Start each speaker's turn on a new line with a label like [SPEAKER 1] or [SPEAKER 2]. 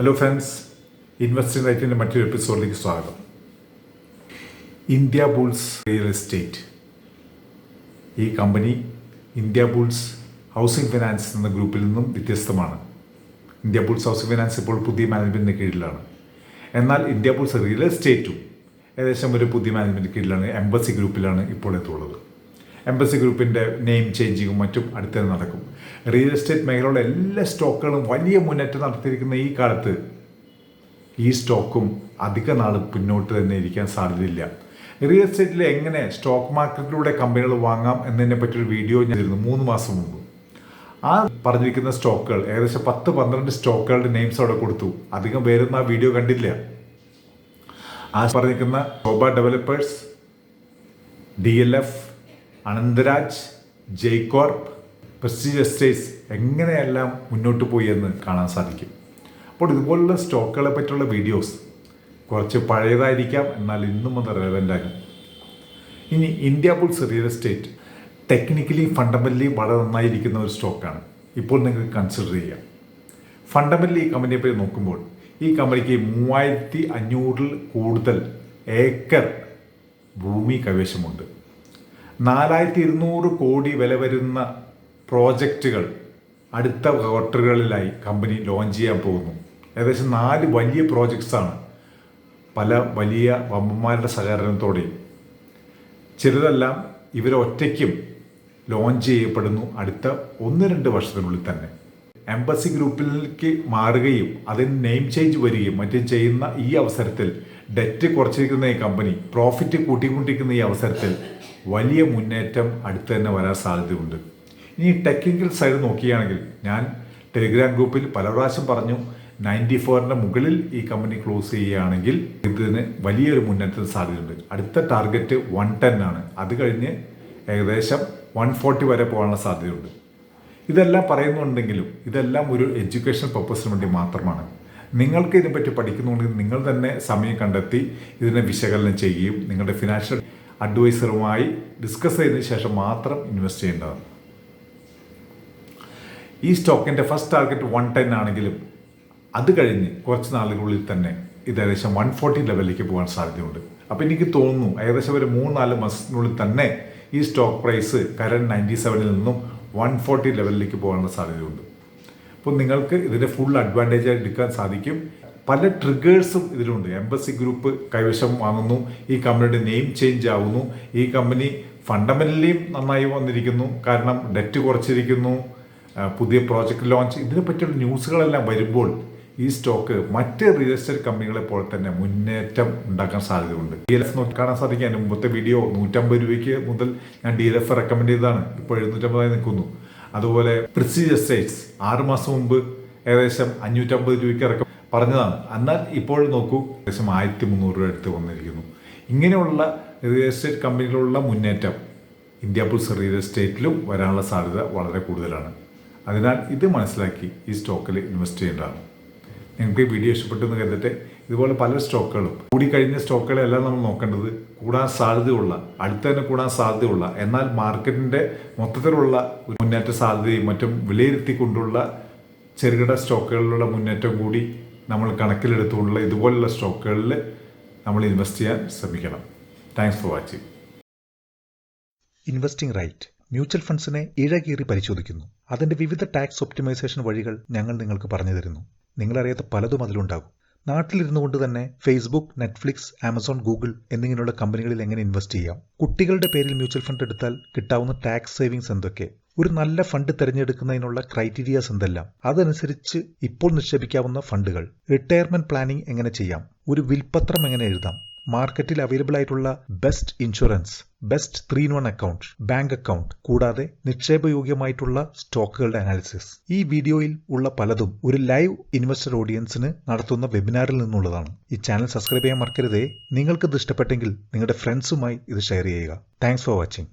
[SPEAKER 1] Hello friends investing റൈറ്റിന്റെ മറ്റൊരു എപ്പിസോഡിലേക്ക് സ്വാഗതം. ഇന്ത്യ ബുൾസ് റിയൽ എസ്റ്റേറ്റ് ഈ company India Bulls housing finance എന്ന ഗ്രൂപ്പിൽ നിന്നും വ്യത്യസ്തമാണ്. ഇന്ത്യ ബുൾസ് ഹൗസിംഗ് ഫിനാൻസ് ഇപ്പോൾ പുതിയ മാനേജ്മെന്റിന്റെ കീഴിലാണ്. എന്നാൽ ഇന്ത്യ ബുൾസ് റിയൽ എസ്റ്റേറ്റും ഏകദേശം ഒരു പുതിയ മാനേജ്മെന്റ് കീഴിലാണ്. എംബസി ഗ്രൂപ്പിലാണ് ഇപ്പോൾ എത്തുള്ളത് എംബസി ഗ്രൂപ്പിന്റെ നെയിം ചേഞ്ചിങ്ങും മറ്റും അടുത്തത് നടക്കും. റിയൽ എസ്റ്റേറ്റ് മേഖലയിലുള്ള എല്ലാ സ്റ്റോക്കുകളും വലിയ മുന്നേറ്റം നടത്തിയിരിക്കുന്ന ഈ കാലത്ത് ഈ സ്റ്റോക്കും അധിക നാൾ പിന്നോട്ട് തന്നെ ഇരിക്കാൻ സാധ്യതയില്ല. റിയൽ എസ്റ്റേറ്റിൽ എങ്ങനെ സ്റ്റോക്ക് മാർക്കറ്റിലൂടെ കമ്പനികൾ വാങ്ങാം എന്നതിനെ പറ്റിയൊരു വീഡിയോ ഞാൻ ചെയ്തിരുന്നു മൂന്ന് മാസം മുമ്പ്. ആ പറഞ്ഞിരിക്കുന്ന സ്റ്റോക്കുകൾ ഏകദേശം പത്ത് പന്ത്രണ്ട് സ്റ്റോക്കുകളുടെ നെയിംസ് അവിടെ കൊടുത്തു. അധികം പേരൊന്നും ആ വീഡിയോ കണ്ടില്ല. ആ പറഞ്ഞിരിക്കുന്ന Sobha developers D L F Anantraj Jaycorp Prestige estates എങ്ങനെയെല്ലാം മുന്നോട്ട് പോയി എന്ന് കാണാൻ സാധിക്കും. അപ്പോൾ ഇതുപോലുള്ള സ്റ്റോക്കുകളെ പറ്റിയുള്ള വീഡിയോസ് കുറച്ച് പഴയതായിരിക്കാം എന്നാൽ ഇന്നും അത് റെലവന്റ് ആകും ഇനി Indiabulls real estate technically fundamentally വളരെ നന്നായിരിക്കുന്ന ഒരു സ്റ്റോക്കാണ്. ഇപ്പോൾ നിങ്ങൾക്ക് കൺസിഡർ ചെയ്യാം. ഫണ്ടമെന്റലി ഈ കമ്പനിയെ പറ്റി നോക്കുമ്പോൾ ഈ കമ്പനിക്ക് മൂവായിരത്തി അഞ്ഞൂറിൽ കൂടുതൽ ഏക്കർ ഭൂമി കൈവശമുണ്ട്. നാലായിരത്തി ഇരുന്നൂറ് കോടി വില വരുന്ന പ്രോജക്റ്റുകൾ അടുത്ത ക്വാർട്ടറുകളിലായി കമ്പനി ലോഞ്ച് ചെയ്യാൻ പോകുന്നു. ഏകദേശം നാല് വലിയ പ്രോജക്ട്സാണ് പല വലിയ വമ്പന്മാരുടെ സഹകരണത്തോടെയും ചിലതെല്ലാം ഇവരൊറ്റയ്ക്കും ലോഞ്ച് ചെയ്യപ്പെടുന്നു അടുത്ത ഒന്ന് രണ്ട് വർഷത്തിനുള്ളിൽ തന്നെ. എംബസി ഗ്രൂപ്പിലേക്ക് മാറുകയും അതിന് നെയിം ചേഞ്ച് വരികയും മറ്റും ചെയ്യുന്ന ഈ അവസരത്തിൽ ഡെറ്റ് കുറച്ചിരിക്കുന്ന ഈ കമ്പനി പ്രോഫിറ്റ് കൂട്ടിക്കൊണ്ടിരിക്കുന്ന ഈ അവസരത്തിൽ വലിയ മുന്നേറ്റം അടുത്ത് തന്നെ വരാൻ സാധ്യതയുണ്ട്. ഇനി ടെക്നിക്കൽ സൈഡ് നോക്കുകയാണെങ്കിൽ ഞാൻ ടെലിഗ്രാം ഗ്രൂപ്പിൽ പല പ്രാവശ്യം പറഞ്ഞു നയന്റി ഫോറിന്റെ മുകളിൽ ഈ കമ്പനി ക്ലോസ് ചെയ്യുകയാണെങ്കിൽ ഇതിന് വലിയൊരു മുന്നേറ്റത്തിന് സാധ്യതയുണ്ട്. അടുത്ത ടാർഗറ്റ് വൺ ടെൻ ആണ്. അത് കഴിഞ്ഞ് ഏകദേശം വൺ ഫോർട്ടി വരെ പോകാനുള്ള സാധ്യതയുണ്ട്. ഇതെല്ലാം പറയുന്നുണ്ടെങ്കിലും ഇതെല്ലാം ഒരു എഡ്യൂക്കേഷൻ പർപ്പസിന് വേണ്ടി മാത്രമാണ്. നിങ്ങൾക്ക് ഇതിനെപ്പറ്റി പഠിക്കുന്നുണ്ടെങ്കിൽ നിങ്ങൾ തന്നെ സമയം കണ്ടെത്തി ഇതിനെ വിശകലനം ചെയ്യുകയും നിങ്ങളുടെ ഫിനാൻഷ്യൽ അഡ്വൈസറുമായി ഡിസ്കസ് ചെയ്തതിന് ശേഷം മാത്രം ഇൻവെസ്റ്റ് ചെയ്യേണ്ടതാണ്. ഈ സ്റ്റോക്കിന്റെ ഫസ്റ്റ് ടാർഗറ്റ് വൺ ടെൻ ആണെങ്കിലും അത് കഴിഞ്ഞ് കുറച്ച് നാളുകളിൽ തന്നെ ഇത് ഏകദേശം വൺ ഫോർട്ടി ലെവലിലേക്ക് പോകാൻ സാധ്യതയുണ്ട്. അപ്പോൾ എനിക്ക് തോന്നുന്നു ഏകദേശം ഒരു മൂന്ന് നാല് മാസത്തിനുള്ളിൽ തന്നെ ഈ സ്റ്റോക്ക് പ്രൈസ് കരണ്ട് നയന്റി സെവനിൽ നിന്നും വൺ ഫോർട്ടി ലെവലിലേക്ക് പോകാനുള്ള സാധ്യതയുണ്ട്. അപ്പോൾ നിങ്ങൾക്ക് ഇതിന്റെ ഫുൾ അഡ്വാന്റേജ് എടുക്കാൻ സാധിക്കും. പല ട്രിഗേഴ്സും ഇതിലുണ്ട്. എംബസി ഗ്രൂപ്പ് കൈവശം വാങ്ങുന്നു. ഈ കമ്പനിയുടെ നെയിം ചേഞ്ച് ആവുന്നു. ഈ കമ്പനി ഫണ്ടമെന്റലിയും നന്നായി വന്നിരിക്കുന്നു. കാരണം ഡെറ്റ് കുറച്ചിരിക്കുന്നു. പുതിയ പ്രോജക്റ്റ് ലോഞ്ച് ഇതിനെ പറ്റിയുള്ള ന്യൂസുകളെല്ലാം വരുമ്പോൾ ഈ സ്റ്റോക്ക് മറ്റ് റിയൽ എസ്റ്റേറ്റ് കമ്പനികളെ പോലെ തന്നെ മുന്നേറ്റം ഉണ്ടാക്കാൻ സാധ്യതയുണ്ട്. ഡി എൽ എഫ് നോക്കി കാണാൻ സാധിക്കും. മുമ്പത്തെ വീഡിയോ നൂറ്റമ്പത് രൂപയ്ക്ക് മുതൽ ഞാൻ ഡി എൽ എഫ് റെക്കമെൻഡ് ചെയ്തതാണ്. ഇപ്പോൾ എഴുന്നൂറ്റമ്പതായി നിൽക്കുന്നു. അതുപോലെ പ്രിസ്റ്റീജ് എസ്റ്റേറ്റ്സ് ആറ് മാസം മുമ്പ് ഏകദേശം അഞ്ഞൂറ്റമ്പത് രൂപയ്ക്ക് ഇറക്കം പറഞ്ഞതാണ്. എന്നാൽ ഇപ്പോൾ നോക്കൂ ഏകദേശം ആയിരത്തി മുന്നൂറ് രൂപ അടുത്ത് വന്നിരിക്കുന്നു. ഇങ്ങനെയുള്ള റിയൽ എസ്റ്റേറ്റ് കമ്പനികളുള്ള മുന്നേറ്റം ഇന്ത്യ ബുൾസ് റിയൽ എസ്റ്റേറ്റിലും വരാനുള്ള സാധ്യത വളരെ കൂടുതലാണ്. അതിനാൽ ഇത് മനസ്സിലാക്കി ഈ സ്റ്റോക്കിൽ ഇൻവെസ്റ്റ് ചെയ്യേണ്ടതാണ്. നിങ്ങൾക്ക് ഈ വീഡിയോ ഇഷ്ടപ്പെട്ടെന്ന് കരുതട്ടെ. ഇതുപോലെ പല സ്റ്റോക്കുകളും. കൂടിക്കഴിഞ്ഞ സ്റ്റോക്കുകളെല്ലാം നമ്മൾ നോക്കേണ്ടത് കൂടാൻ സാധ്യതയുള്ള അടുത്ത് തന്നെ കൂടാൻ സാധ്യതയുള്ള എന്നാൽ മാർക്കറ്റിന്റെ മൊത്തത്തിലുള്ള ഒരു മുന്നേറ്റ സാധ്യതയും മറ്റും വിലയിരുത്തിക്കൊണ്ടുള്ള ചെറുകിട സ്റ്റോക്കുകളിലുള്ള മുന്നേറ്റം കൂടി നമ്മൾ കണക്കിലെടുത്തുകൊണ്ടുള്ള ഇതുപോലുള്ള സ്റ്റോക്കുകളിൽ നമ്മൾ ഇൻവെസ്റ്റ് ചെയ്യാൻ ശ്രമിക്കണം. Thanks for watching
[SPEAKER 2] investing right mutual ഫണ്ട്സിനെ ഇഴകീറി പരിശോധിക്കുന്നു. അതിന്റെ വിവിധ ടാക്സ് ഒപ്റ്റിമൈസേഷൻ വഴികൾ ഞങ്ങൾ നിങ്ങൾക്ക് പറഞ്ഞു തരുന്നു. നിങ്ങളറിയാത്ത പലതും അതിലുണ്ടാകും. നാട്ടിലിരുന്നു കൊണ്ട് തന്നെ ഫേസ്ബുക്ക് നെറ്റ്ഫ്ലിക്സ് ആമസോൺ ഗൂഗിൾ എന്നിങ്ങനെയുള്ള കമ്പനികളിൽ എങ്ങനെ ഇൻവെസ്റ്റ് ചെയ്യാം? കുട്ടികളുടെ പേരിൽ മ്യൂച്വൽ ഫണ്ട് എടുത്താൽ കിട്ടാവുന്ന ടാക്സ് സേവിങ്സ് എന്തൊക്കെ? ഒരു നല്ല ഫണ്ട് തിരഞ്ഞെടുക്കുന്നതിനുള്ള ക്രൈറ്റീരിയാസ് എന്തെല്ലാം? അതനുസരിച്ച് ഇപ്പോൾ നിക്ഷേപിക്കാവുന്ന ഫണ്ടുകൾ റിട്ടയർമെന്റ് പ്ലാനിംഗ് എങ്ങനെ ചെയ്യാം? ഒരു വിൽപത്രം എങ്ങനെ എഴുതാം? മാർക്കറ്റിൽ അവൈലബിൾ ആയിട്ടുള്ള best insurance best three in one account bank account കൂടാതെ നിക്ഷേപയോഗ്യമായിട്ടുള്ള സ്റ്റോക്കുകളുടെ അനാലിസിസ് ഈ വീഡിയോയിൽ ഉള്ള പലതും ഒരു ലൈവ് ഇൻവെസ്റ്റർ ഓഡിയൻസിന് നടത്തുന്ന വെബിനാറിൽ നിന്നുള്ളതാണ്. ഈ ചാനൽ സബ്സ്ക്രൈബ് ചെയ്യാൻ മറക്കരുതേ. നിങ്ങൾക്ക് ഇത് ഇഷ്ടപ്പെട്ടെങ്കിൽ നിങ്ങളുടെ ഫ്രണ്ട്സുമായി ഇത് ഷെയർ ചെയ്യുക. Thanks for watching